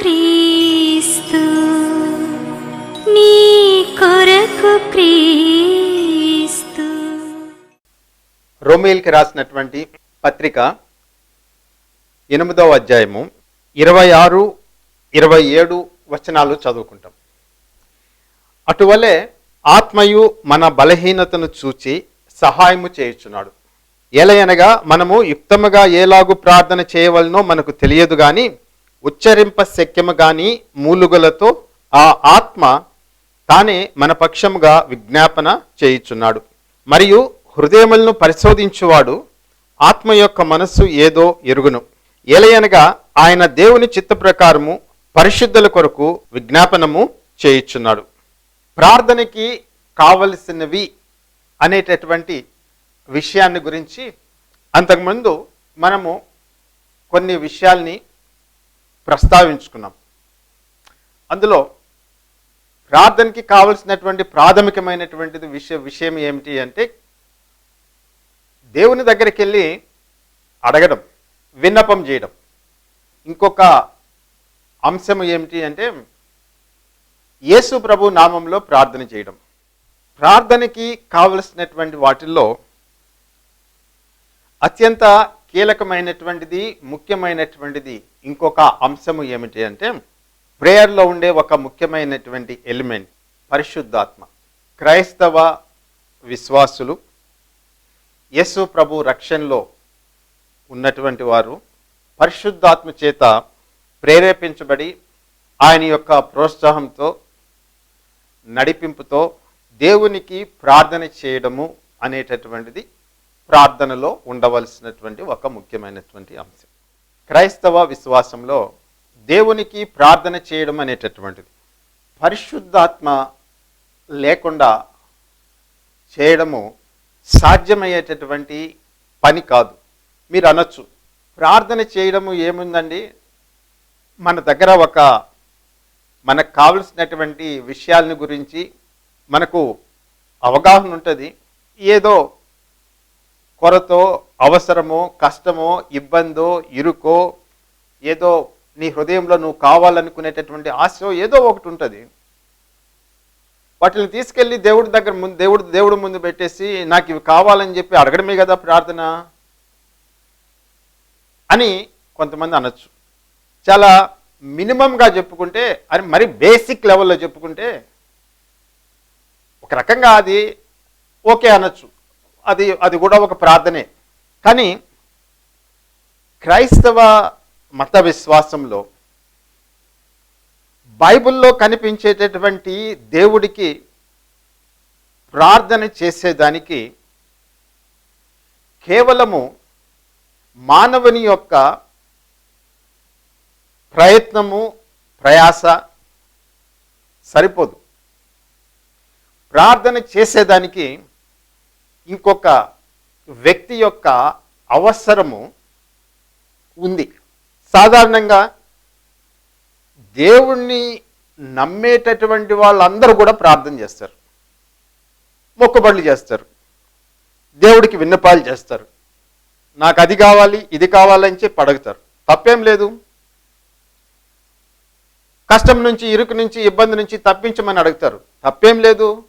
క్రీస్తు నీ కొరకు క్రీస్తు. రోమేల్కి రాసినటువంటి పత్రిక ఎనిమిదవ అధ్యాయము ఇరవై ఆరు ఇరవై ఏడు వచనాలు చదువుకుంటాం. అటువలే ఆత్మయు మన బలహీనతను చూచి సహాయము చేయుచున్నాడు. ఎలయనగా మనము యుక్తముగా ఏలాగు ప్రార్థన చేయవలనో మనకు తెలియదు కానీ ఉచ్చరింప శక్యము గాని మూలుగులతో ఆ ఆత్మ తానే మన పక్షముగా విజ్ఞాపన చేయుచున్నాడు. మరియు హృదయములను పరిశోధించువాడు ఆత్మ యొక్క మనస్సు ఏదో ఎరుగును. ఏలయనగా ఆయన దేవుని చిత్త ప్రకారము పరిశుద్ధుల కొరకు విజ్ఞాపనము చేయుచున్నాడు. ప్రార్థనకి కావలసినవి అనేటటువంటి విషయాన్ని గురించి అంతకుముందు మనము కొన్ని విషయాల్ని ప్రస్తావించుకున్నాం. అందులో ప్రార్థనకి కావలసినటువంటి ప్రాథమికమైనటువంటిది విషయ విషయం ఏమిటి అంటే దేవుని దగ్గరికి వెళ్ళి అడగడం విన్నపం చేయడం. ఇంకొక అంశం ఏమిటి అంటే యేసు ప్రభు నామంలో ప్రార్థన చేయడం. ప్రార్థనకి కావలసినటువంటి వాటిల్లో అత్యంత కీలకమైనటువంటిది ముఖ్యమైనటువంటిది ఇంకొక అంశము ఏమిటి అంటే ప్రేయర్లో ఉండే ఒక ముఖ్యమైనటువంటి ఎలిమెంట్ పరిశుద్ధాత్మ. క్రైస్తవ విశ్వాసులు యేసు ప్రభు రక్షణలో ఉన్నటువంటి వారు పరిశుద్ధాత్మ చేత ప్రేరేపించబడి ఆయన యొక్క ప్రోత్సాహంతో నడిపింపుతో దేవునికి ప్రార్థన చేయడము అనేటటువంటిది ప్రార్థనలో ఉండవలసినటువంటి ఒక ముఖ్యమైనటువంటి అంశం. క్రైస్తవ విశ్వాసంలో దేవునికి ప్రార్థన చేయడం అనేటటువంటిది. పరిశుద్ధాత్మ లేకుండా చేయడము సాధ్యమయ్యేటటువంటి పని కాదు. మీరు అనొచ్చు. ప్రార్థన చేయడము ఏముందండి? మన దగ్గర ఒక మనకు కావలసినటువంటి విషయాలను గురించి మనకు అవగాహన ఉంటుంది. ఏదో కొరతో అవసరమో కష్టమో ఇబ్బందో ఇరుకో ఏదో నీ హృదయంలో నువ్వు కావాలనుకునేటటువంటి ఆశ ఏదో ఒకటి ఉంటుంది. వాటిని తీసుకెళ్ళి దేవుడి దగ్గర ముందు దేవుడు దేవుడు ముందు పెట్టేసి నాకు ఇవి కావాలని చెప్పి అడగడమే కదా ప్రార్థన? అని కొంతమంది అనొచ్చు. చాలా మినిమంగా చెప్పుకుంటే అని మరి బేసిక్ లెవెల్లో చెప్పుకుంటే ఒక రకంగా అది ఓకే అనొచ్చు. అది అది కూడా ఒక ప్రార్థనే. కానీ క్రైస్తవ మత విశ్వాసంలో బైబిల్లో కనిపించేటటువంటి దేవుడికి ప్రార్థన చేసేదానికి కేవలము మానవుని యొక్క ప్రయత్నము ప్రయాస సరిపోదు. ప్రార్థన చేసేదానికి ఇంకొక వ్యక్తి యొక్క అవసరము ఉంది. సాధారణంగా దేవుణ్ణి నమ్మేటటువంటి వాళ్ళందరూ కూడా ప్రార్థన చేస్తారు. మొక్కుబడులు చేస్తారు. దేవుడికి విన్నపాలు చేస్తారు. నాకు అది కావాలి ఇది కావాలని చెప్పి అడుగుతారు. తప్పేం లేదు. కష్టం నుంచి ఇరుకు నుంచి ఇబ్బంది నుంచి తప్పించమని అడుగుతారు. తప్పేం లేదు.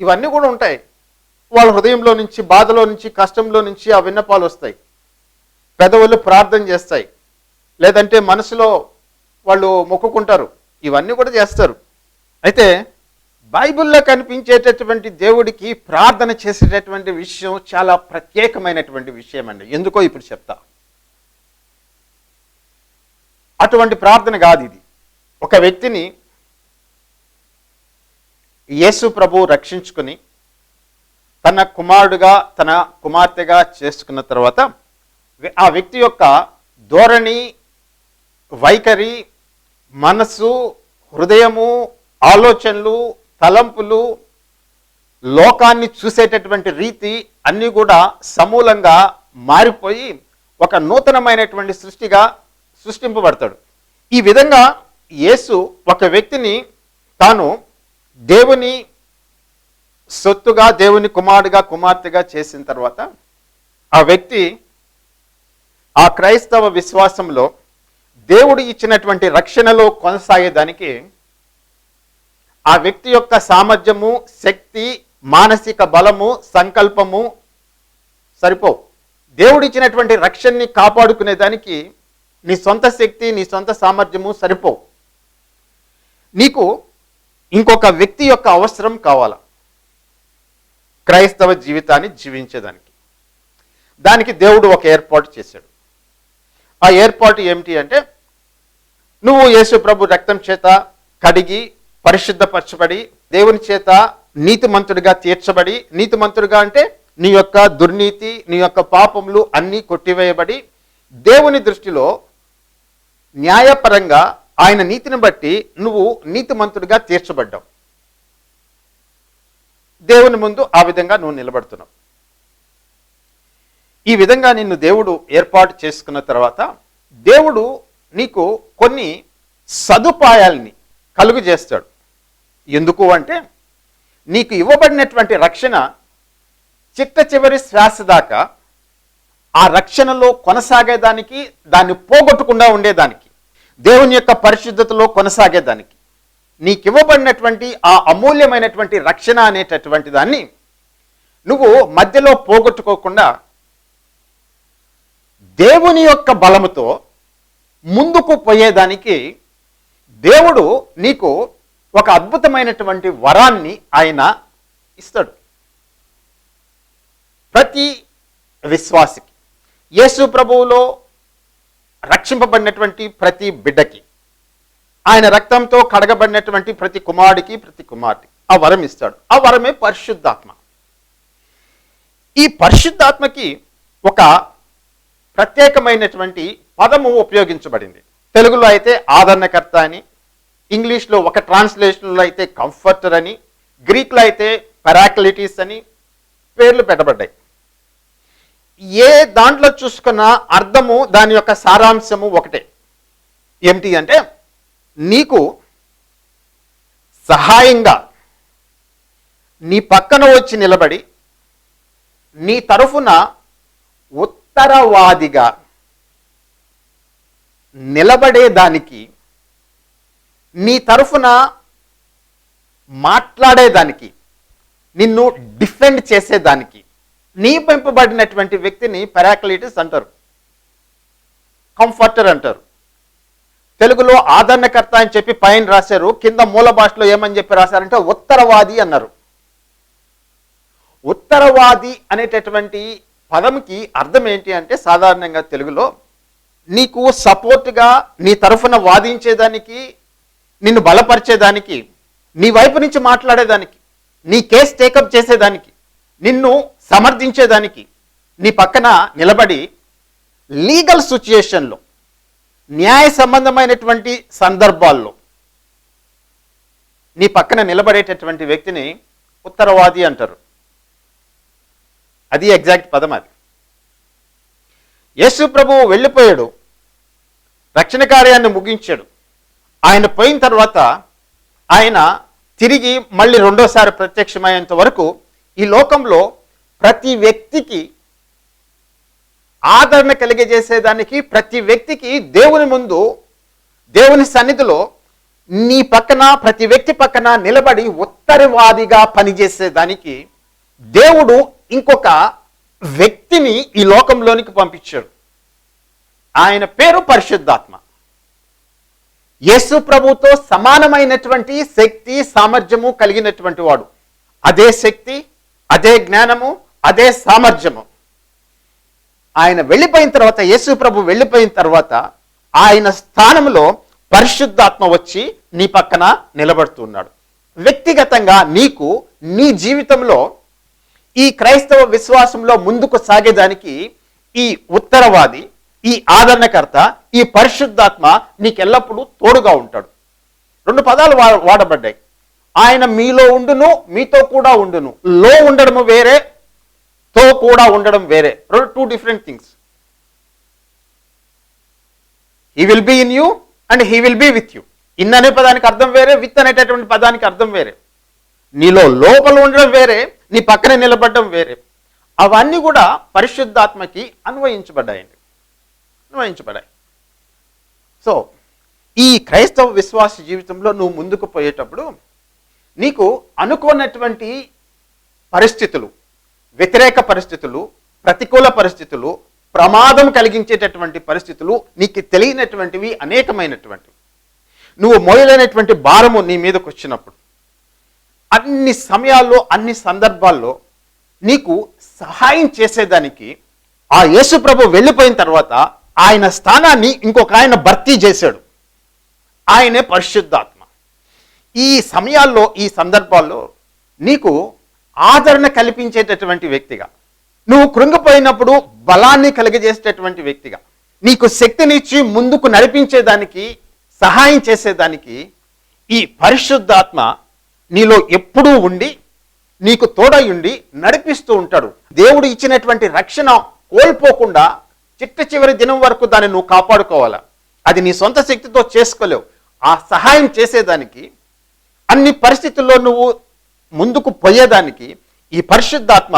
ఇవన్నీ కూడా ఉంటాయి. వాళ్ళ హృదయంలో నుంచి బాధలో నుంచి కష్టంలో నుంచి ఆ విన్నపాలు వస్తాయి. పెదవులు ప్రార్థన చేస్తాయి. లేదంటే మనసులో వాళ్ళు మొక్కుకుంటారు. ఇవన్నీ కూడా చేస్తారు. అయితే బైబిల్లో కనిపించేటటువంటి దేవుడికి ప్రార్థన చేసేటటువంటి విషయం చాలా ప్రత్యేకమైనటువంటి విషయం అండి ఎందుకో ఇప్పుడు చెప్తా. అటువంటి ప్రార్థన కాదు ఇది. ఒక వ్యక్తిని యేసు ప్రభు రక్షించుకుని తన కుమారుడుగా తన కుమార్తెగా చేసుకున్న తర్వాత ఆ వ్యక్తి యొక్క ధోరణి వైఖరి మనస్సు హృదయము ఆలోచనలు తలంపులు లోకాన్ని చూసేటటువంటి రీతి అన్నీ కూడా సమూలంగా మారిపోయి ఒక నూతనమైనటువంటి సృష్టిగా సృష్టింపబడతాడు. ఈ విధంగా యేసు ఒక వ్యక్తిని తాను దేవుని సొత్తుగా దేవుని కుమారుడిగా కుమార్తెగా చేసిన తర్వాత ఆ వ్యక్తి ఆ క్రైస్తవ విశ్వాసంలో దేవుడు ఇచ్చినటువంటి రక్షణలో కొనసాగేదానికి ఆ వ్యక్తి యొక్క సామర్థ్యము శక్తి మానసిక బలము సంకల్పము సరిపోవు. దేవుడు ఇచ్చినటువంటి రక్షణని కాపాడుకునే దానికి నీ సొంత శక్తి నీ సొంత సామర్థ్యము సరిపోవు. నీకు ఇంకొక వ్యక్తి యొక్క అవసరం కావాలా? క్రైస్తవ జీవితాన్ని జీవించేదానికి. దానికి దేవుడు ఒక ఏర్పాటు చేశాడు. ఆ ఏర్పాటు ఏమిటి అంటే నువ్వు యేసు ప్రభు రక్తం చేత కడిగి పరిశుద్ధపరచబడి దేవుని చేత నీతిమంతుడిగా తీర్చబడి నీతిమంతుడిగా అంటే నీ యొక్క దుర్నీతి నీ యొక్క పాపములు అన్నీ కొట్టివేయబడి దేవుని దృష్టిలో న్యాయపరంగా ఆయన నీతిని బట్టి నువ్వు నీతిమంతుడిగా తీర్చబడ్డావు. దేవుని ముందు ఆ విధంగా నువ్వు నిలబడుతున్నావు. ఈ విధంగా నిన్ను దేవుడు ఏర్పాటు చేసుకున్న తర్వాత దేవుడు నీకు కొన్ని సదుపాయాల్ని కలుగు చేస్తాడు. ఎందుకు అంటే నీకు ఇవ్వబడినటువంటి రక్షణ చిట్ట చివరి శ్వాస దాకా ఆ రక్షణలో కొనసాగేదానికి దాన్ని పోగొట్టకుండా ఉండేదానికి దేవుని యొక్క పరిశుద్ధతలో కొనసాగేదానికి నీకు ఇవ్వబడినటువంటి ఆ అమూల్యమైనటువంటి రక్షణ అనేటటువంటి దాన్ని నువ్వు మధ్యలో పోగొట్టుకోకుండా దేవుని యొక్క బలముతో ముందుకు పోయేదానికి దేవుడు నీకు ఒక అద్భుతమైనటువంటి వరాన్ని ఆయన ఇస్తాడు. ప్రతి విశ్వాసికి యేసు ప్రభువులో రక్షింపబడినటువంటి ప్రతి బిడ్డకి ఆయన రక్తంతో కడగబడినటువంటి ప్రతి కుమారుడికి ప్రతి కుమార్తెకి ఆ వరం ఇస్తాడు. ఆ వరమే పరిశుద్ధాత్మ. ఈ పరిశుద్ధాత్మకి ఒక ప్రత్యేకమైనటువంటి పదము ఉపయోగించబడింది. తెలుగులో అయితే ఆదరణకర్త అని ఇంగ్లీష్లో ఒక ట్రాన్స్లేషన్లో అయితే కంఫర్టర్ అని గ్రీక్లో అయితే పెరాక్లిటీస్ అని పేర్లు పెట్టబడ్డాయి. ఏ దాంట్లో చూసుకున్న అర్థము దాని యొక్క సారాంశము ఒకటే. ఏమిటి అంటే నీకు సహాయంగా నీ పక్కన వచ్చి నిలబడి నీ తరఫున ఉత్తరవాదిగా నిలబడేదానికి నీ తరఫున మాట్లాడేదానికి నిన్ను డిఫెండ్ చేసేదానికి నీ పెంపబడినటువంటి వ్యక్తిని పెరాక్లిటిస్ అంటారు. కంఫర్టర్ అంటారు. తెలుగులో ఆదరణకర్త అని చెప్పి పైన రాశారు కింద మూల భాషలో ఏమని చెప్పి రాశారంటే ఉత్తరవాది అన్నారు. ఉత్తరవాది అనేటటువంటి పదంకి అర్థం ఏంటి అంటే సాధారణంగా తెలుగులో నీకు సపోర్ట్గా నీ తరఫున వాదించేదానికి నిన్ను బలపరిచేదానికి నీ వైపు నుంచి మాట్లాడేదానికి నీ కేసు టేకప్ చేసేదానికి నిన్ను సమర్థించేదానికి నీ పక్కన నిలబడి లీగల్ సిచ్యుయేషన్లో న్యాయ సంబంధమైనటువంటి సందర్భాల్లో నీ పక్కన నిలబడేటటువంటి వ్యక్తిని ఉత్తరవాది అంటారు. అది ఎగ్జాక్ట్ పదం అది. యేసు ప్రభువు వెళ్ళిపోయాడు. రక్షణ కార్యాన్ని ముగించాడు. ఆయన పోయిన తర్వాత ఆయన తిరిగి మళ్ళీ రెండోసారి ప్రత్యక్షమయ్యేంత వరకు ఈ లోకంలో ప్రతి వ్యక్తికి ఆదరణ కలిగజేసేదానికి ప్రతి వ్యక్తికి దేవుని ముందు దేవుని సన్నిధిలో నీ పక్కన ప్రతి వ్యక్తి పక్కన నిలబడి ఉత్తరవాదిగా పనిచేసేదానికి దేవుడు ఇంకొక వ్యక్తిని ఈ లోకంలోనికి పంపించాడు. ఆయన పేరు పరిశుద్ధాత్మ. యేసు ప్రభుతో సమానమైనటువంటి శక్తి సామర్థ్యము కలిగినటువంటి వాడు. అదే శక్తి అదే జ్ఞానము అదే సామర్థ్యము. ఆయన వెళ్ళిపోయిన తర్వాత యేసు ప్రభు వెళ్ళిపోయిన తర్వాత ఆయన స్థానంలో పరిశుద్ధాత్మ వచ్చి నీ పక్కన నిలబడుతున్నాడు. వ్యక్తిగతంగా నీకు నీ జీవితంలో ఈ క్రైస్తవ విశ్వాసంలో ముందుకు సాగేదానికి ఈ ఉత్తరవాది ఈ ఆదరణకర్త ఈ పరిశుద్ధాత్మ నీకు ఎల్లప్పుడూ తోడుగా ఉంటాడు. రెండు పదాలు వాడబడ్డాయి. ఆయన మీలో ఉండును మీతో కూడా ఉండును. లో ఉండడము వేరే తో కూడా ఉండడం వేరే. రెండు two different things he will be in you and he will be with you in అనే పదానికి అర్థం వేరే విత్ అనేటటువంటి పదానికి అర్థం వేరే. నీలో లోపల ఉండడం వేరే నీ పక్కన నిలబడడం వేరే. అవన్నీ కూడా పరిశుద్ధాత్మకి అన్వయించబడ్డాయండి. అన్వయించబడ్డాయి. సో ఈ క్రైస్తవ విశ్వాస జీవితంలో నువ్వు ముందుకు పోయేటప్పుడు నీకు అనుకున్నటువంటి పరిస్థితులు వ్యతిరేక పరిస్థితులు ప్రతికూల పరిస్థితులు ప్రమాదం కలిగించేటటువంటి పరిస్థితులు నీకు తెలియనటువంటివి అనేకమైనటువంటివి. నువ్వు మోయలేనటువంటి భారము నీ మీదకు వచ్చినప్పుడు. అన్ని సమయాల్లో అన్ని సందర్భాల్లో నీకు సహాయం చేసేదానికి ఆ యేసు ప్రభు వెళ్ళిపోయిన తర్వాత ఆయన స్థానాన్ని ఇంకొక ఆయన భర్తీ చేశాడు. ఆయనే పరిశుద్ధాత్మ. ఈ సమయాల్లో ఈ సందర్భాల్లో నీకు ఆదరణ కల్పించేటటువంటి వ్యక్తిగా. నువ్వు కృంగిపోయినప్పుడు బలాన్ని కలిగజేసేటటువంటి వ్యక్తిగా. నీకు శక్తినిచ్చి ముందుకు నడిపించేదానికి సహాయం చేసేదానికి ఈ పరిశుద్ధాత్మ నీలో ఎప్పుడూ ఉండి నీకు తోడై ఉండి నడిపిస్తూ ఉంటాడు. దేవుడు ఇచ్చినటువంటి రక్షణ కోల్పోకుండా చిట్ట చివరి దినం వరకు దాన్ని నువ్వు కాపాడుకోవాలా? అది నీ సొంత శక్తితో చేసుకోలేవు. ఆ సహాయం చేసేదానికి అన్ని పరిస్థితుల్లో నువ్వు ముందుకు పోయేదానికి ఈ పరిశుద్ధాత్మ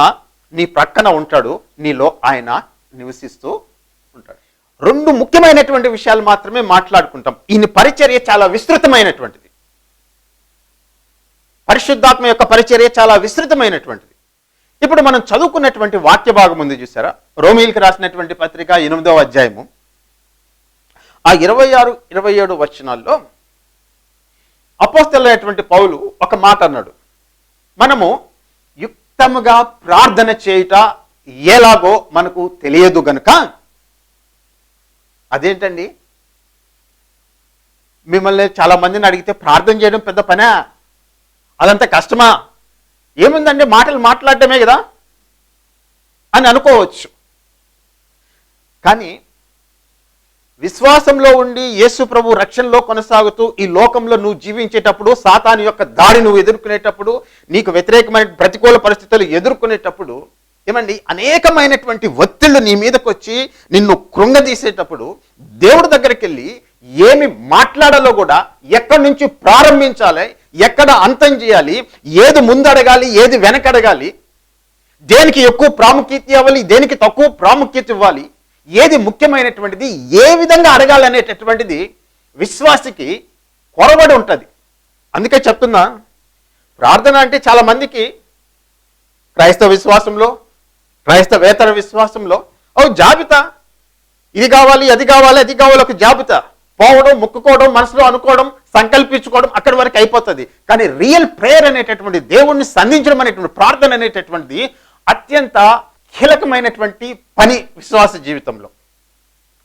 నీ ప్రక్కన ఉంటాడు నీలో ఆయన నివసిస్తూ ఉంటాడు. రెండు ముఖ్యమైనటువంటి విషయాలు మాత్రమే మాట్లాడుకుంటాం. ఈయన పరిచర్య చాలా విస్తృతమైనటువంటిది. పరిశుద్ధాత్మ యొక్క పరిచర్య చాలా విస్తృతమైనటువంటిది. ఇప్పుడు మనం చదువుకున్నటువంటి వాక్య భాగం ఉంది చూసారా? రోమిల్కి రాసినటువంటి పత్రిక ఎనిమిదవ అధ్యాయము. ఆ ఇరవై ఆరు ఇరవై ఏడు వచనాల్లో అపోస్తలైనటువంటి పౌలు ఒక మాట అన్నాడు. మనము యుక్తముగా ప్రార్థన చేయుట ఎలాగో మనకు తెలియదు గనుక అదేంటండి? మిమ్మల్ని చాలా మందిని అడిగితే ప్రార్థన చేయడం పెద్ద పనా? అదంతా కష్టమా? ఏముందండి? మాటలు మాట్లాడటమే కదా? అని అనుకోవచ్చు. కానీ విశ్వాసంలో ఉండి యేసు ప్రభు రక్షణలో కొనసాగుతూ ఈ లోకంలో నువ్వు జీవించేటప్పుడు సాతాను యొక్క దాడి నువ్వు ఎదుర్కొనేటప్పుడు నీకు వ్యతిరేకమైన ప్రతికూల పరిస్థితులు ఎదుర్కొనేటప్పుడు ఏమండి అనేకమైనటువంటి ఒత్తిళ్ళు నీ మీదకు వచ్చి నిన్ను కృంగదీసేటప్పుడు దేవుడి దగ్గరికి వెళ్ళి ఏమి మాట్లాడాలో కూడా ఎక్కడి నుంచి ప్రారంభించాలి ఎక్కడ అంతం చేయాలి ఏది ముందడగాలి ఏది వెనకడగాలి దేనికి ఎక్కువ ప్రాముఖ్యత ఇవ్వాలి దేనికి తక్కువ ప్రాముఖ్యత ఇవ్వాలి ఏది ముఖ్యమైనటువంటిది ఏ విధంగా అడగాలి అనేటటువంటిది విశ్వాసికి కొరబడి ఉంటుంది. అందుకే చెప్తున్నా ప్రార్థన అంటే చాలా మందికి క్రైస్తవ విశ్వాసంలో క్రైస్తవేతర విశ్వాసంలో ఓ జాబితా ఇది కావాలి అది కావాలి అది కావాలి ఒక జాబితా. పోవడం ముక్కుకోవడం మనసులో అనుకోవడం సంకల్పించుకోవడం అక్కడి వరకు అయిపోతుంది. కానీ రియల్ ప్రేయర్ అనేటటువంటి దేవుణ్ణి సంధించడం అనేటువంటి ప్రార్థన అనేటటువంటిది అత్యంత కీలకమైనటువంటి పని విశ్వాస జీవితంలో.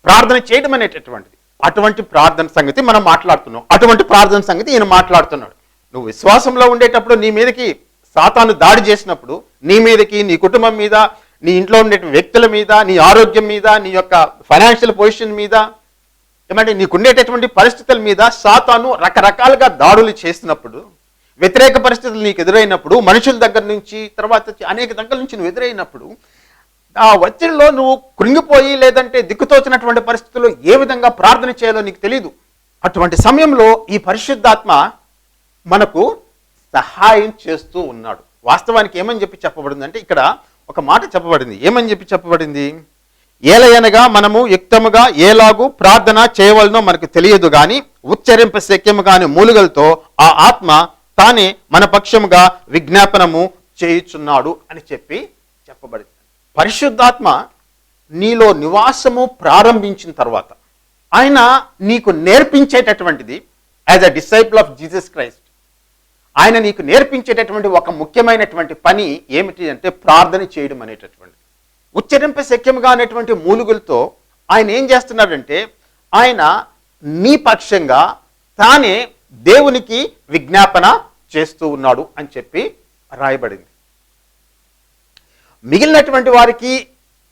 ప్రార్థన చేయడం అనేటటువంటిది. అటువంటి ప్రార్థన సంగతి మనం మాట్లాడుతున్నాం. అటువంటి ప్రార్థన సంగతి ఈయన మాట్లాడుతున్నాడు. నువ్వు విశ్వాసంలో ఉండేటప్పుడు నీ మీదకి సాతాను దాడి చేసినప్పుడు నీ మీదకి నీ కుటుంబం మీద నీ ఇంట్లో ఉండే వ్యక్తుల మీద నీ ఆరోగ్యం మీద నీ యొక్క ఫైనాన్షియల్ పొజిషన్ మీద ఏమంటే నీకుండేటటువంటి పరిస్థితుల మీద సాతాను రకరకాలుగా దాడులు చేసినప్పుడు వ్యతిరేక పరిస్థితులు నీకు ఎదురైనప్పుడు మనుషుల దగ్గర నుంచి తర్వాత అనేక దగ్గర నుంచి నువ్వు ఎదురైనప్పుడు ఆ ఒత్తిడిలో నువ్వు కృంగిపోయి లేదంటే దిక్కుతోచినటువంటి పరిస్థితుల్లో ఏ విధంగా ప్రార్థన చేయాలో నీకు తెలియదు అటువంటి సమయంలో ఈ పరిశుద్ధాత్మ మనకు సహాయం చేస్తూ ఉన్నాడు. వాస్తవానికి ఏమని చెప్పి చెప్పబడింది అంటే ఇక్కడ ఒక మాట చెప్పబడింది. ఏమని చెప్పి చెప్పబడింది? ఏలయనగా మనము యుక్తముగా ఏలాగు ప్రార్థన చేయవలనో మనకు తెలియదు కానీ ఉచ్చరింప శక్యము కాని మూలుగలతో ఆ ఆత్మ తానే మన పక్షముగా విజ్ఞాపనము చేయుచున్నాడు అని చెప్పి చెప్పబడింది. పరిశుద్ధాత్మ నీలో నివాసము ప్రారంభించిన తర్వాత ఆయన నీకు నేర్పించేటటువంటిది as a disciple of Jesus Christ ఆయన నీకు నేర్పించేటటువంటి ఒక ముఖ్యమైనటువంటి పని ఏమిటి అంటే ప్రార్థన చేయడం అనేటటువంటిది. ఉచ్చరింప శక్యముగా అనేటువంటి మూలుగులతో ఆయన ఏం చేస్తున్నాడంటే ఆయన నీ పక్షంగా తానే దేవునికి విజ్ఞాపన చేస్తూ ఉన్నాడు అని చెప్పి రాయబడింది. మిగిలినటువంటి వారికి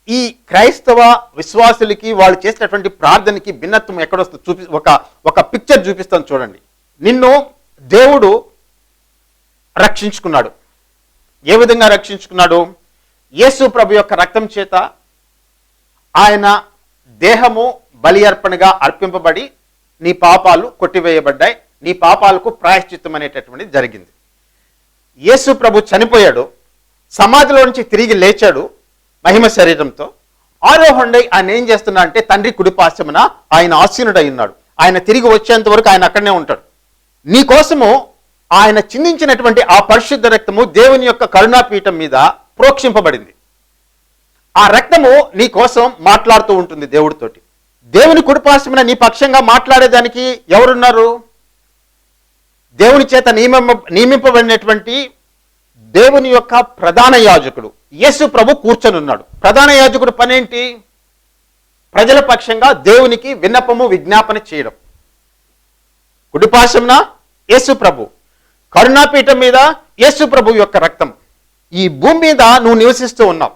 ఈ క్రైస్తవ విశ్వాసులకి వాళ్ళు చేసినటువంటి ప్రార్థనకి భిన్నత్వం ఎక్కడొస్తుంది చూపి ఒక ఒక పిక్చర్ చూపిస్తాను చూడండి. నిన్ను దేవుడు రక్షించుకున్నాడు. ఏ విధంగా రక్షించుకున్నాడు? యేసు ప్రభు యొక్క రక్తం చేత ఆయన దేహము బలి అర్పణగా అర్పింపబడి నీ పాపాలు కొట్టివేయబడ్డాయి. నీ పాపాలకు ప్రాయశ్చిత్తం అనేటటువంటిది జరిగింది. యేసు ప్రభు చనిపోయాడు. సమాధిలో నుంచి తిరిగి లేచాడు మహిమ శరీరంతో. ఆరోహండై ఆయన ఏం చేస్తున్నా అంటే తండ్రి కుడిపాశమున ఆయన ఆసీనుడై ఉన్నాడు. ఆయన తిరిగి వచ్చేంత వరకు ఆయన అక్కడనే ఉంటాడు. నీ కోసము ఆయన చిందించినటువంటి ఆ పరిశుద్ధ రక్తము దేవుని యొక్క కరుణాపీఠం మీద ప్రోక్షింపబడింది. ఆ రక్తము నీ కోసం మాట్లాడుతూ ఉంటుంది దేవుడితోటి. దేవుని కుడిపాశమున నీ పక్షంగా మాట్లాడేదానికి ఎవరున్నారు? దేవుని చేత నియమ నియమింపబడినటువంటి దేవుని యొక్క ప్రధాన యాజకుడు. యేసు ప్రభు కూర్చొని ఉన్నాడు ప్రధాన యాజకుడు పనేంటి? ప్రజల పక్షంగా దేవునికి విన్నపము విజ్ఞాపన చేయడం. కుడిపాశంన యేసు ప్రభు. కరుణాపీఠం మీద యేసు ప్రభు యొక్క రక్తం. ఈ భూమి మీద నువ్వు నివసిస్తూ ఉన్నావు.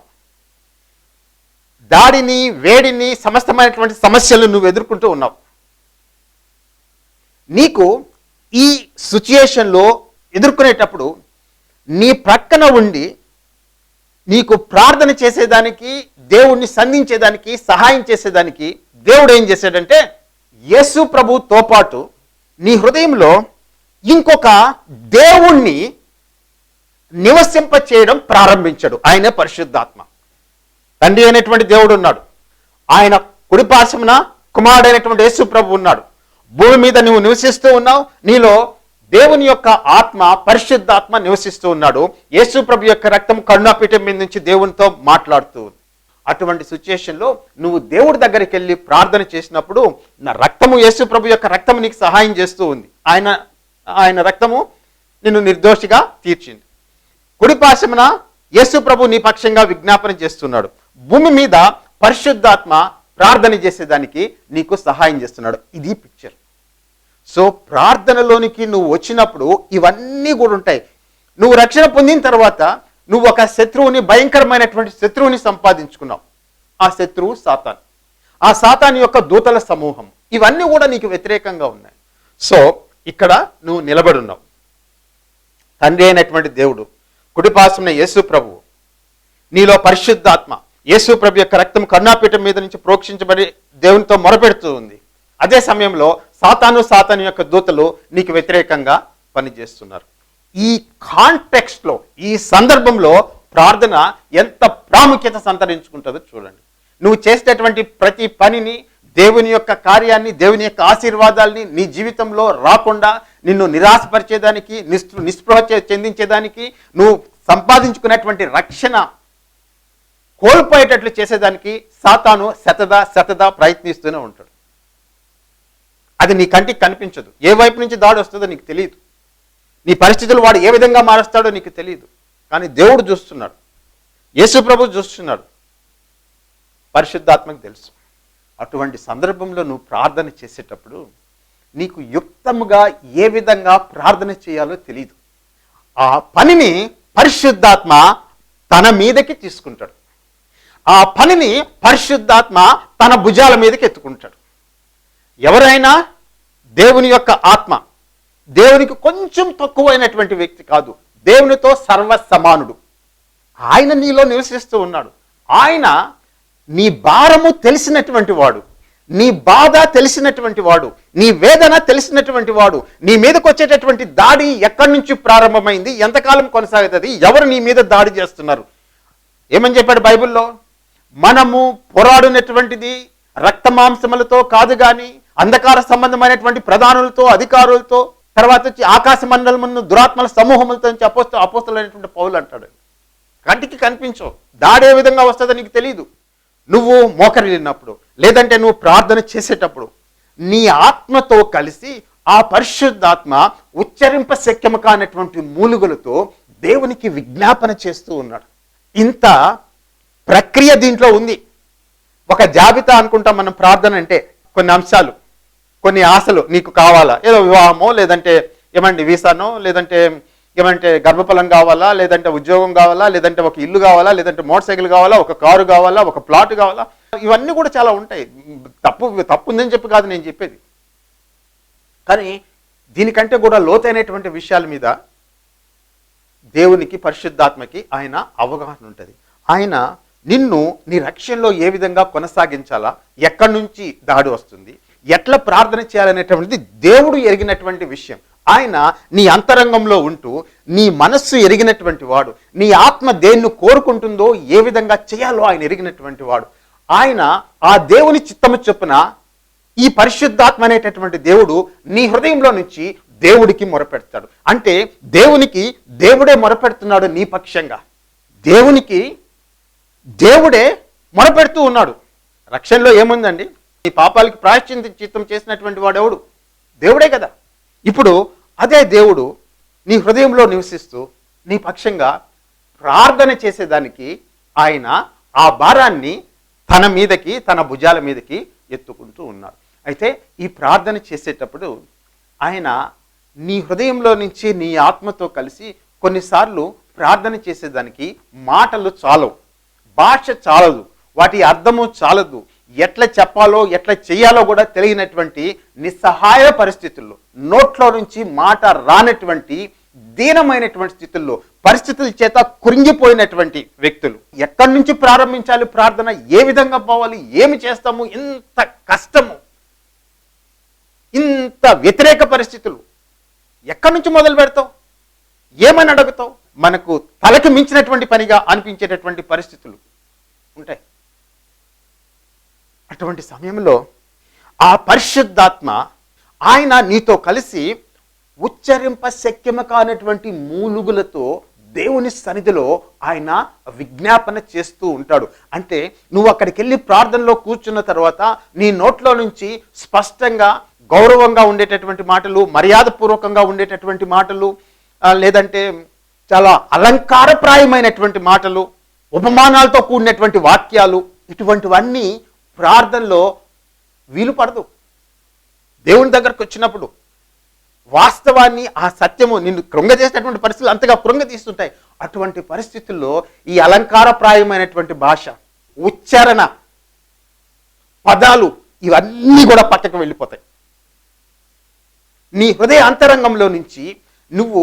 దాడిని వేడిని సమస్తమైనటువంటి సమస్యలు నువ్వు ఎదుర్కొంటూ ఉన్నావు. నీకు ఈ సిచ్యుయేషన్లో ఎదుర్కొనేటప్పుడు నీ ప్రక్కన ఉండి నీకు ప్రార్థన చేసేదానికి దేవుణ్ణి సంధించేదానికి సహాయం చేసేదానికి దేవుడు ఏం చేశాడంటే యేసు ప్రభుతో పాటు నీ హృదయంలో ఇంకొక దేవుణ్ణి నివసింప చేయడం ప్రారంభించాడు. ఆయనే పరిశుద్ధాత్మ. తండ్రి అయినటువంటి దేవుడు ఉన్నాడు. ఆయన కుడిపాశమున కుమారుడైనటువంటి యేసు ప్రభు ఉన్నాడు. భూమి మీద నువ్వు నివసిస్తూ ఉన్నావు. నీలో దేవుని యొక్క ఆత్మ పరిశుద్ధాత్మ నివసిస్తూ ఉన్నాడు. యేసు ప్రభు యొక్క రక్తం కరుణాపీఠం మీద నుంచి దేవునితో మాట్లాడుతూ ఉంది. అటువంటి సిచ్యుయేషన్లో నువ్వు దేవుడి దగ్గరికి వెళ్ళి ప్రార్థన చేసినప్పుడు నా రక్తము యేసు ప్రభు యొక్క రక్తము నీకు సహాయం చేస్తూ ఉంది. ఆయన ఆయన రక్తము నిన్ను నిర్దోషిగా తీర్చింది. కుడిపాశమున యేసు ప్రభు నీ పక్షంగా విజ్ఞాపన చేస్తున్నాడు. భూమి మీద పరిశుద్ధాత్మ ప్రార్థన చేసేదానికి నీకు సహాయం చేస్తున్నాడు. ఇది పిక్చర్ సో ప్రార్థనలోనికి నువ్వు వచ్చినప్పుడు ఇవన్నీ కూడా ఉంటాయి. నువ్వు రక్షణ పొందిన తర్వాత నువ్వు ఒక శత్రువుని భయంకరమైనటువంటి శత్రువుని సంపాదించుకున్నావు. ఆ శత్రువు సాతాన్. ఆ సాతాన్ యొక్క దూతల సమూహం. ఇవన్నీ కూడా నీకు వ్యతిరేకంగా ఉన్నాయి. సో ఇక్కడ నువ్వు నిలబడున్నావు తండ్రి అయినటువంటి దేవుడు కుడిపాసమున యేసు ప్రభువు నీలో పరిశుద్ధాత్మ యేసు ప్రభు యొక్క రక్తం కర్ణాపీఠం మీద నుంచి ప్రోక్షించబడి దేవునితో మొరపెడుతూ ఉంది. అదే సమయంలో సాతాను సాతాను యొక్క దూతలు నీకు వ్యతిరేకంగా పనిచేస్తున్నారు. ఈ కాంటెక్స్ట్లో ఈ సందర్భంలో ప్రార్థన ఎంత ప్రాముఖ్యత సంతరించుకుంటుందో చూడండి. నువ్వు చేసేటటువంటి ప్రతి పనిని దేవుని యొక్క కార్యాన్ని దేవుని యొక్క ఆశీర్వాదాల్ని నీ జీవితంలో రాకుండా నిన్ను నిరాశపరిచేదానికి నిస్పృ నిస్పృహ చెందించేదానికి నువ్వు సంపాదించుకున్నటువంటి రక్షణ కోల్పోయేటట్లు చేసేదానికి సాతాను శతదా శతదా ప్రయత్నిస్తూనే ఉంటాడు. అది నీ కంటికి కనిపించదు. ఏ వైపు నుంచి దాడి వస్తుందో నీకు తెలియదు. నీ పరిస్థితులు వాడు ఏ విధంగా మారుస్తాడో నీకు తెలియదు. కానీ దేవుడు చూస్తున్నాడు. యేసు ప్రభు చూస్తున్నాడు. పరిశుద్ధాత్మకు తెలుసు. అటువంటి సందర్భంలో నువ్వు ప్రార్థన చేసేటప్పుడు నీకు యుక్తముగా ఏ విధంగా ప్రార్థన చేయాలో తెలియదు ఆ పనిని పరిశుద్ధాత్మ తన మీదకి తీసుకుంటాడు. ఆ పనిని పరిశుద్ధాత్మ తన భుజాల మీదకి ఎత్తుకుంటాడు. ఎవరైనా దేవుని యొక్క ఆత్మ దేవునికి కొంచెం తక్కువైనటువంటి వ్యక్తి కాదు దేవునితో సర్వ సమానుడు ఆయన నీలో నివసిస్తూ ఉన్నాడు. ఆయన నీ భారము తెలిసినటువంటి వాడు నీ బాధ తెలిసినటువంటి వాడు నీ వేదన తెలిసినటువంటి వాడు నీ మీదకు వచ్చేటటువంటి దాడి ఎక్కడి నుంచి ప్రారంభమైంది ఎంతకాలం కొనసాగుతుంది ఎవరు నీ మీద దాడి చేస్తున్నారు? ఏమని చెప్పాడు బైబిల్లో? మనము పోరాడినటువంటిది రక్త మాంసములతో కాదు కానీ అంధకార సంబంధమైనటువంటి ప్రధానులతో అధికారులతో తర్వాత వచ్చి ఆకాశ మండలమును దురాత్మల సమూహములతో నుంచి అపోస్త అపోస్తలైనటువంటి పౌలు అంటాడు. కంటికి కనిపించవు. దాడే విధంగా వస్తుందో నీకు తెలియదు నువ్వు మోకరిల్లినప్పుడు లేదంటే నువ్వు ప్రార్థన చేసేటప్పుడు నీ ఆత్మతో కలిసి ఆ పరిశుద్ధాత్మ ఉచ్చరింప శక్యము కానటువంటి మూలుగులతో దేవునికి విజ్ఞాపన చేస్తూ ఉన్నాడు. ఇంత ప్రక్రియ దీంట్లో ఉంది. ఒక జాబితా అనుకుంటాం మనం ప్రార్థన అంటే కొన్ని అంశాలు. కొన్ని ఆశలు నీకు కావాలా? ఏదో వివాహమో లేదంటే ఏమండి వీసానో లేదంటే ఏమంటే గర్భఫలం కావాలా లేదంటే ఉద్యోగం కావాలా లేదంటే ఒక ఇల్లు కావాలా లేదంటే మోటార్ సైకిల్ కావాలా ఒక కారు కావాలా ఒక ప్లాట్ కావాలా? ఇవన్నీ కూడా చాలా ఉంటాయి. తప్పు తప్పు ఉందని చెప్పి కాదు నేను చెప్పేది. కానీ దీనికంటే కూడా లోతైనటువంటి విషయాల మీద దేవునికి పరిశుద్ధాత్మకి ఆయన అవగాహన ఉంటుంది. ఆయన నిన్ను నీ రక్షణలో ఏ విధంగా కొనసాగించాలా? ఎక్కడి నుంచి దాడి వస్తుంది? ఎట్లా ప్రార్థన చేయాలనేటువంటిది దేవుడు ఎరిగినటువంటి విషయం. ఆయన నీ అంతరంగంలో ఉంటూ నీ మనస్సు ఎరిగినటువంటి వాడు నీ ఆత్మ దేన్ని కోరుకుంటుందో ఏ విధంగా చేయాలో ఆయన ఎరిగినటువంటి వాడు. ఆయన ఆ దేవుని చిత్తము చొప్పున ఈ పరిశుద్ధాత్మ అనేటటువంటి దేవుడు నీ హృదయంలో నుంచి దేవుడికి మొరపెడతాడు. అంటే దేవునికి దేవుడే మొరపెడుతున్నాడు నీ పక్షంగా. దేవునికి దేవుడే మొరపెడుతూ ఉన్నాడు. రక్షణలో ఏముందండి? ఈ పాపాలకి ప్రాయశ్చిత్తం చిత్తం చేసినటువంటి వాడెవడు? దేవుడే కదా. ఇప్పుడు అదే దేవుడు నీ హృదయంలో నివసిస్తూ నీ పక్షంగా ప్రార్థన చేసేదానికి ఆయన ఆ భారాన్ని తన మీదకి తన భుజాల మీదకి ఎత్తుకుంటూ ఉన్నారు. అయితే ఈ ప్రార్థన చేసేటప్పుడు ఆయన నీ హృదయంలో నుంచి నీ ఆత్మతో కలిసి కొన్నిసార్లు ప్రార్థన చేసేదానికి మాటలు చాలవు భాష చాలదు వాటి అర్థము చాలదు ఎట్లా చెప్పాలో ఎట్లా చేయాలో కూడా తెలియనటువంటి నిస్సహాయ పరిస్థితుల్లో నోట్లో నుంచి మాట రానటువంటి దీనమైనటువంటి స్థితుల్లో పరిస్థితుల చేత కురింగిపోయినటువంటి వ్యక్తులు. ఎక్కడి నుంచి ప్రారంభించాలి ప్రార్థన? ఏ విధంగా పోవాలి? ఏమి చేస్తాము? ఇంత కష్టము. ఇంత వ్యతిరేక పరిస్థితులు. ఎక్కడి నుంచి మొదలు పెడతావు? ఏమని అడుగుతావు? మనకు తలకి మించినటువంటి పనిగా అనిపించేటటువంటి పరిస్థితులు ఉంటాయి. అటువంటి సమయంలో ఆ పరిశుద్ధాత్మ ఆయన నీతో కలిసి ఉచ్చరింప శక్యము కానటువంటి మూలుగులతో దేవుని సన్నిధిలో ఆయన విజ్ఞాపన చేస్తూ ఉంటాడు. అంటే నువ్వు అక్కడికి వెళ్ళి ప్రార్థనలో కూర్చున్న తర్వాత నీ నోట్లో నుంచి స్పష్టంగా గౌరవంగా ఉండేటటువంటి మాటలు మర్యాదపూర్వకంగా ఉండేటటువంటి మాటలు లేదంటే చాలా అలంకారప్రాయమైనటువంటి మాటలు ఉపమానాలతో కూడినటువంటి వాక్యాలు ఇటువంటివన్నీ ప్రార్థనలో వీలు పడదు. దేవుని దగ్గరకు వచ్చినప్పుడు వాస్తవాన్ని ఆ సత్యము నిన్ను కృంగజేసినటువంటి పరిస్థితులు అంతగా కృంగతీస్తుంటాయి. అటువంటి పరిస్థితుల్లో ఈ అలంకారప్రాయమైనటువంటి భాష ఉచ్చారణ పదాలు ఇవన్నీ కూడా పక్కకు వెళ్ళిపోతాయి. నీ హృదయ అంతరంగంలో నుంచి నువ్వు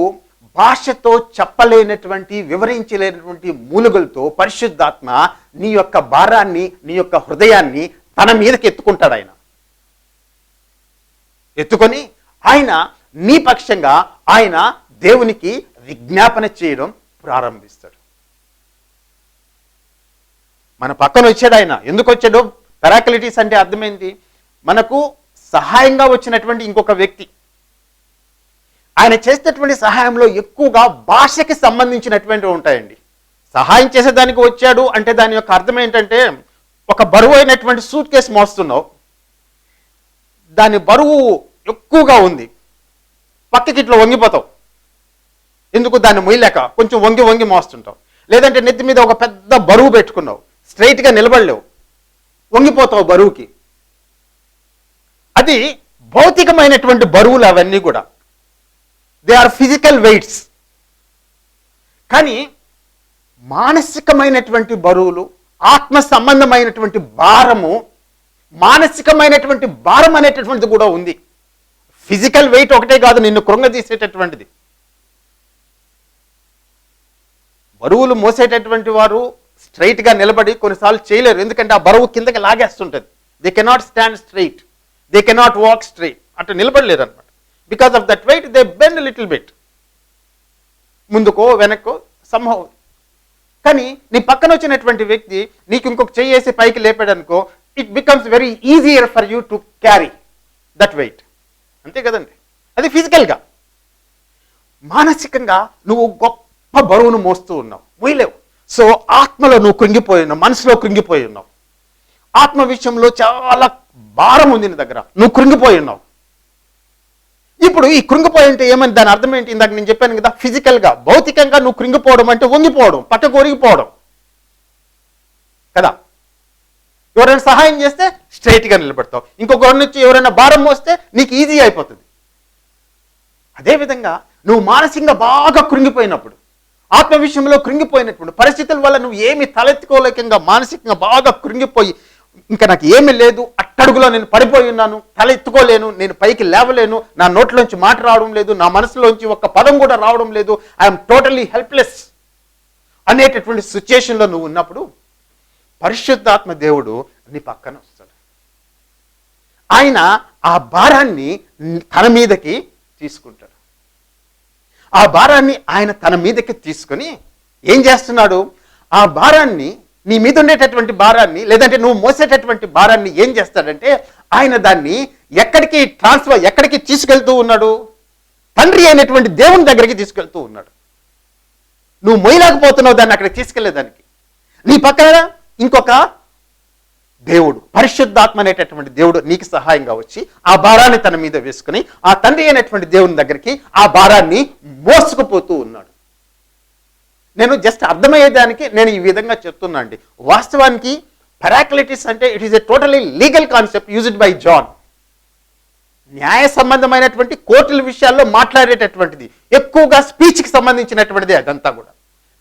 భాషతో చెప్పలేనటువంటి వివరించలేనటువంటి మూలుగులతో పరిశుద్ధాత్మ నీ యొక్క భారాన్ని నీ యొక్క హృదయాన్ని తన మీదకి ఎత్తుకుంటాడు ఆయన. ఎత్తుకొని ఆయన నీ పక్షంగా ఆయన దేవునికి విజ్ఞాపన చేయడం ప్రారంభిస్తాడు. మన పక్కన వచ్చాడు ఆయన. ఎందుకు వచ్చాడు? పెరాకలిటీస్ అంటే అర్థమైంది మనకు సహాయంగా వచ్చినటువంటి ఇంకొక వ్యక్తి. ఆయన చేసేటటువంటి సహాయంలో ఎక్కువగా భాషకి సంబంధించినటువంటివి ఉంటాయండి. సహాయం చేసేదానికి వచ్చాడు అంటే దాని యొక్క అర్థం ఏంటంటే ఒక బరువు అయినటువంటి సూట్ కేసు మోస్తున్నావు. దాని బరువు ఎక్కువగా ఉంది. పక్కకి ఇట్లా వంగిపోతావు. ఎందుకు దాన్ని మొయ్యలేక? కొంచెం వంగి వంగి మోస్తుంటావు. లేదంటే నెత్తి మీద ఒక పెద్ద బరువు పెట్టుకున్నావు. స్ట్రైట్గా నిలబడలేవు. వంగిపోతావు బరువుకి. అది భౌతికమైనటువంటి బరువులు అవన్నీ కూడా. దే ఆర్ ఫిజికల్ వెయిట్స్ కానీ మానసికమైనటువంటి బరువులు ఆత్మ సంబంధమైనటువంటి భారము మానసికమైనటువంటి భారం అనేటటువంటిది కూడా ఉంది. ఫిజికల్ వెయిట్ ఒకటే కాదు నిన్ను కృంగదీసేటటువంటిది. బరువులు మోసేటటువంటి వారు స్ట్రైట్గా నిలబడి కొన్నిసార్లు చేయలేరు. ఎందుకంటే ఆ బరువు కిందకి లాగేస్తుంటుంది. They cannot stand straight they cannot walk straight అట్లా నిలబడలేరు అనమాట because of that weight they bend little bit ముందుకో వెనక్కో సంభవం కానీ నీ పక్కన వచ్చినటువంటి వ్యక్తి నీకు ఇంకొక చెయ్యేసి పైకి లేపాడు అనుకో it becomes very easier for you to carry that weight అంతే కదండి? అది ఫిజికల్గా మానసికంగా నువ్వు గొప్ప బరువును మోస్తూ ఉన్నావు. మోయలేవు సో ఆత్మలో నువ్వు కృంగిపోయి ఉన్నావు. మనసులో కృంగిపోయి ఉన్నావు. ఆత్మ విషయంలో చాలా భారం ఉంది నీ దగ్గర. నువ్వు కృంగిపోయి ఉన్నావు. ఇప్పుడు ఈ కృంగిపోయి అంటే ఏమని దాని అర్థం ఏంటి? ఇందాక నేను చెప్పాను కదా ఫిజికల్గా భౌతికంగా నువ్వు కృంగిపోవడం అంటే వంగిపోవడం పక్కకు ఒరిగిపోవడం కదా? ఎవరైనా సహాయం చేస్తే స్ట్రైట్గా గా నిలబడతావు. ఇంకొకరి నుంచి ఎవరైనా భారం మోస్తే నీకు ఈజీ అయిపోతుంది. అదేవిధంగా నువ్వు మానసికంగా బాగా కృంగిపోయినప్పుడు ఆత్మ విషయంలో కృంగిపోయినటువంటి పరిస్థితుల వల్ల నువ్వు ఏమి తలెత్తుకోలేకంగా మానసికంగా బాగా కృంగిపోయి ఇంకా నాకు ఏమీ లేదు అట్టడుగులో నేను పడిపోయి ఉన్నాను తల ఎత్తుకోలేను నేను పైకి లేవలేను నా నోట్లోంచి మాట రావడం లేదు నా మనసులోంచి ఒక్క పదం కూడా రావడం లేదు ఐఎమ్ టోటలీ హెల్ప్లెస్ అనేటటువంటి సిచ్యుయేషన్లో నువ్వు ఉన్నప్పుడు పరిశుద్ధాత్మ దేవుడు నీ పక్కన వస్తాడు. ఆయన ఆ భారాన్ని తన మీదకి తీసుకుంటాడు. ఆ భారాన్ని ఆయన తన మీదకి తీసుకొని ఏం చేస్తున్నాడు? ఆ భారాన్ని నీ మీద ఉండేటటువంటి భారాన్ని లేదంటే నువ్వు మోసేటటువంటి భారాన్ని ఏం చేస్తాడంటే ఆయన దాన్ని ఎక్కడికి ట్రాన్స్ఫర్ ఎక్కడికి తీసుకెళ్తూ ఉన్నాడు? తండ్రి అయినటువంటి దేవుని దగ్గరికి తీసుకెళ్తూ ఉన్నాడు. నువ్వు మొయ్యలేకపోతున్నావు దాన్ని అక్కడికి తీసుకెళ్ళేదానికి. నీ పక్కన ఇంకొక దేవుడు పరిశుద్ధాత్మ అనేటటువంటి దేవుడు నీకు సహాయంగా వచ్చి ఆ భారాన్ని తన మీద వేసుకుని ఆ తండ్రి అయినటువంటి దేవుని దగ్గరికి ఆ భారాన్ని మోసుకుపోతూ ఉన్నాడు. నేను జస్ట్ అర్థమయ్యేదానికి నేను ఈ విధంగా చెప్తున్నా అండి. వాస్తవానికి పెరాక్లిటిస్ అంటే it is a totally legal concept used by John న్యాయ సంబంధమైనటువంటి కోర్టుల విషయాల్లో మాట్లాడేటటువంటిది. ఎక్కువగా స్పీచ్కి సంబంధించినటువంటిది అదంతా కూడా.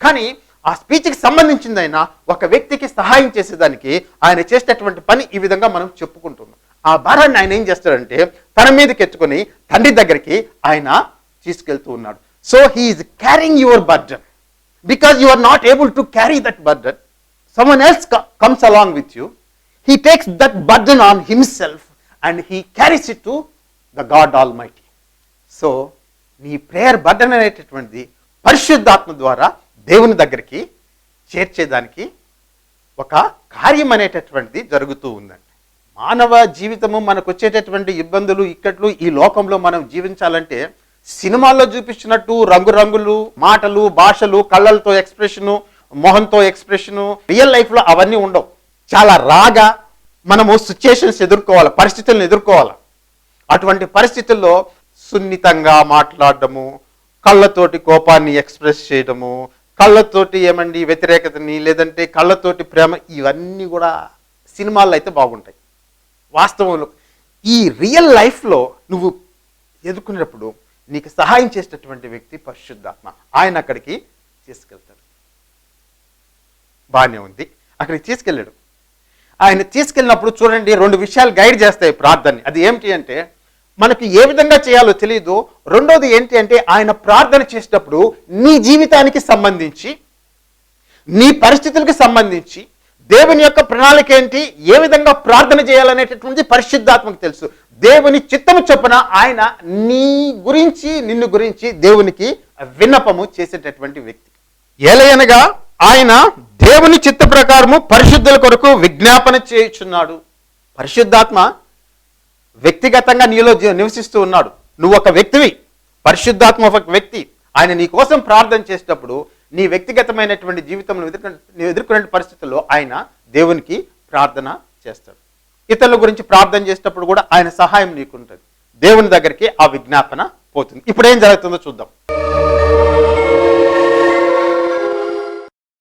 కానీ ఆ స్పీచ్కి సంబంధించిందైనా ఒక వ్యక్తికి సహాయం చేసేదానికి ఆయన చేసేటటువంటి పని ఈ విధంగా మనం చెప్పుకుంటున్నాం. ఆ భారాన్ని ఆయన ఏం చేస్తాడంటే తన మీదకి ఎత్తుకొని తండ్రి దగ్గరికి ఆయన తీసుకెళ్తూ ఉన్నాడు. So he is caring your burden because you are not able to carry that burden someone else comes along with you he takes that burden on himself and he carries it to the God Almighty. So నీ prayer burden అనేటటువంటిది పరిశుద్ధాత్మ ద్వారా దేవుని దగ్గరికి చేర్చేదానికి ఒక కార్యం అనేటటువంటిది జరుగుతూ ఉందండి మానవ జీవితము మనకు వచ్చేటటువంటి ఇబ్బందులు ఇక్కట్లు ఈ లోకంలో మనం జీవించాలంటే సినిమాల్లో చూపించినట్టు రంగురంగులు మాటలు భాషలు కళ్ళలతో ఎక్స్ప్రెషను మొహంతో ఎక్స్ప్రెషను రియల్ లైఫ్లో అవన్నీ ఉండవు. చాలా రాగా మనము సిచ్యుయేషన్స్ ఎదుర్కోవాలి పరిస్థితులను ఎదుర్కోవాలి. అటువంటి పరిస్థితుల్లో సున్నితంగా మాట్లాడటము కళ్ళతోటి కోపాన్ని ఎక్స్ప్రెస్ చేయడము కళ్ళతోటి ఏమండి వ్యతిరేకతని లేదంటే కళ్ళతోటి ప్రేమ ఇవన్నీ కూడా సినిమాల్లో అయితే బాగుంటాయి. వాస్తవంలో ఈ రియల్ లైఫ్లో నువ్వు ఎదుర్కొనేటప్పుడు నీకు సహాయం చేసేటటువంటి వ్యక్తి పరిశుద్ధాత్మ. ఆయన అక్కడికి తీసుకెళ్తాడు. బాగానే ఉంది. అక్కడికి తీసుకెళ్ళాడు. ఆయన తీసుకెళ్ళినప్పుడు చూడండి రెండు విషయాలు గైడ్ చేస్తాయి ప్రార్థనని. అది ఏమిటి అంటే మనకి ఏ విధంగా చేయాలో తెలియదు రెండోది ఏంటి అంటే ఆయన ప్రార్థన చేసేటప్పుడు నీ జీవితానికి సంబంధించి నీ పరిస్థితులకు సంబంధించి దేవుని యొక్క ప్రణాళిక ఏంటి? ఏ విధంగా ప్రార్థన చేయాలనేటటువంటి పరిశుద్ధాత్మకు తెలుసు. దేవుని చిత్తము చొప్పున ఆయన నీ గురించి నిన్ను గురించి దేవునికి విన్నపము చేసేటటువంటి వ్యక్తి. ఏలయనగా ఆయన దేవుని చిత్త ప్రకారము పరిశుద్ధుల కొరకు విజ్ఞాపన చేయుచున్నాడు. పరిశుద్ధాత్మ వ్యక్తిగతంగా నీలో నివసిస్తూ ఉన్నాడు. నువ్వు ఒక వ్యక్తివి. పరిశుద్ధాత్మ ఒక వ్యక్తి. ఆయన నీ కోసం ప్రార్థన చేసేటప్పుడు నీ వ్యక్తిగతమైనటువంటి జీవితంలో ఎదుర్కొనే ఎదుర్కొనే పరిస్థితుల్లో ఆయన దేవునికి ప్రార్థన చేస్తాడు. ఇతరుల గురించి ప్రార్థన చేసేటప్పుడు కూడా ఆయన సహాయం నీకుంటుంది. దేవుని దగ్గరికి ఆ విజ్ఞాపన పోతుంది. ఇప్పుడు ఏం జరుగుతుందో చూద్దాం.